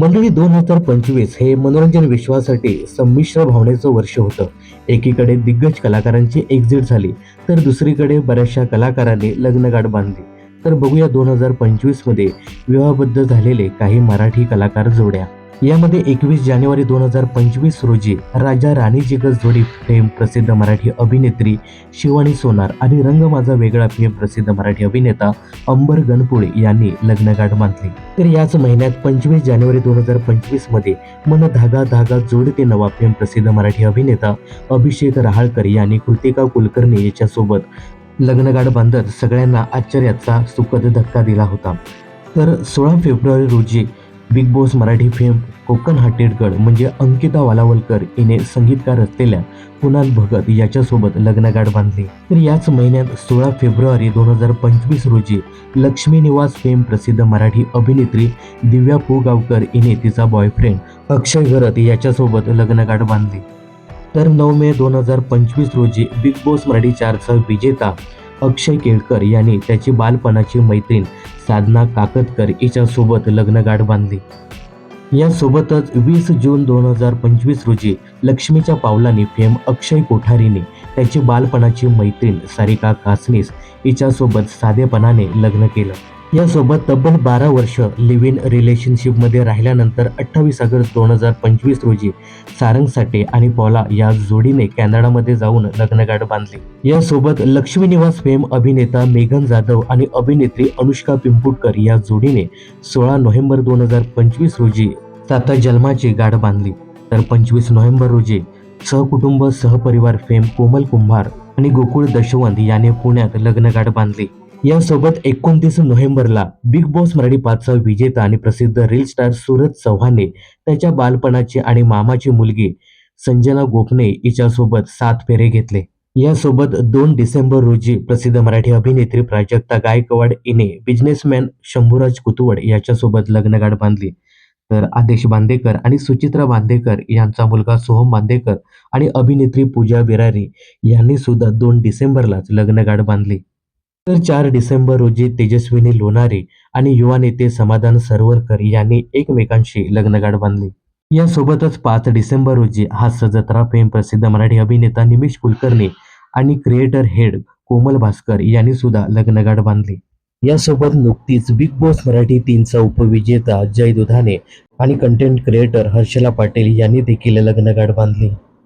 मंडळी दोन हजार पंचवीस हे मनोरंजन विश्वासाठी संमिश्र भावनेचं वर्ष होतं. एकीकडे दिग्गज कलाकारांची एक्झिट झाली तर दुसरीकडे बऱ्याचशा कलाकारांनी लग्नगाठ बांधली. तर बघूया दोन हजार पंचवीसमध्ये विवाहबद्ध झालेले काही मराठी कलाकार जोड्या. यामध्ये एकवीस जानेवारी दोन हजार पंचवीस रोजी राजा राणी जिगस जोडी फेम प्रसिद्ध मराठी अभिनेत्री शिवानी सोनार आणि रंग माझा वेगळा फेम प्रसिद्ध मराठी अभिनेता अंबर गणपुळे यांनी लग्नगाठ बांधली. तर याच महिन्यात पंचवीस जानेवारी दोन हजार पंचवीसमध्ये मन धागा धागा जोडते नवा फेम प्रसिद्ध मराठी अभिनेता अभिषेक रहाळकर यांनी कृतिका कुलकर्णी याच्यासोबत लग्नगाठ बांधत सगळ्यांना आश्चर्याचा सुखद धक्का दिला होता. तर सोळा फेब्रुवारी रोजी Bigg Boss Marathi fame Konkan Hatedkar म्हणजे अंकिता वालावलकर हिने संगीतकार असलेल्या कुणाल भगत याच्यासोबत लग्नगाठ बांधली. तर याच महिन्यात सोळा फेब्रुवारी दोन हजार पंचवीस रोजी लक्ष्मी निवास फेम प्रसिद्ध मराठी अभिनेत्री दिव्या पुगावकर हिने तिचा बॉयफ्रेंड अक्षय घरत याच्यासोबत लग्नगाठ बांधली. तर नऊ मे दोन हजार पंचवीस रोजी बिग बॉस मराठी चारचा विजेता अक्षय केळकर यांनी त्याची बालपणाची मैत्रीण साधना काकतकर हिच्यासोबत लग्नगाठ बांधली. यासोबतच वीस जून दोन हजार पंचवीस रोजी लक्ष्मीच्या पावलांनी फेम अक्षय कोठारीने त्याची बालपणाची मैत्रीण सारिका कासनीस हिच्यासोबत साधेपणाने लग्न केलं. यासोबत तब्बल बारा वर्ष लिव्ह इन रिलेशनशिपमध्ये राहिल्यानंतर अठ्ठावीस ऑगस्ट दोन हजार पंचवीस रोजी सारंग साठे आणि पॉला या जोडीने कॅनडामध्ये जाऊन लग्नगाठ बांधली. यासोबत लक्ष्मीनिवास फेम अभिनेता मेघन जाधव आणि अभिनेत्री अनुष्का पिंपुटकर या जोडीने सोळा नोव्हेंबर दोन हजार पंचवीस रोजी साता जन्माची गाठ बांधली. तर पंचवीस नोव्हेंबर रोजी सहकुटुंब सहपरिवार फेम कोमल कुंभार आणि गोकुळ दशवंत याने पुण्यात लग्नगाठ बांधली. यासोबत एकोणतीस नोव्हेंबरला बिग बॉस मराठी पाचचा विजेता आणि प्रसिद्ध रील स्टार सूरज चव्हाणने त्याच्या बालपणाची आणि मामाची मुलगी संजना गोपने हिच्यासोबत सात फेरे घेतले. यासोबत दोन डिसेंबर रोजी प्रसिद्ध मराठी अभिनेत्री प्राजक्ता गायकवाड हिने बिझनेसमॅन शंभूराज कुतवड याच्यासोबत लग्नगाठ बांधली. तर आदेश बांदेकर आणि सुचित्रा बांदेकर यांचा मुलगा सोहम बांदेकर आणि अभिनेत्री पूजा बिरारी यांनी सुद्धा दोन डिसेंबरलाच लग्नगाठ बांधली. तर चार डिसेंबर रोजी तेजस्विनी लोणारे आणि युवा नेते समाधान सरवरकर यांनी एकमेकांशी लग्नगाठ बांधली. यासोबतच पाच डिसेंबर रोजी हा सजत्रा फेम प्रसिद्ध मराठी अभिनेता निमिष कुलकर्णी आणि क्रिएटर हेड कोमल भास्कर यांनी सुद्धा लग्नगाठ बांधली. यासोबत नुकतीच बिग बॉस मराठी तीनचा उपविजेता जय दुधाने आणि कंटेंट क्रिएटर हर्षला पाटील यांनी देखील लग्नगाठ बांधली.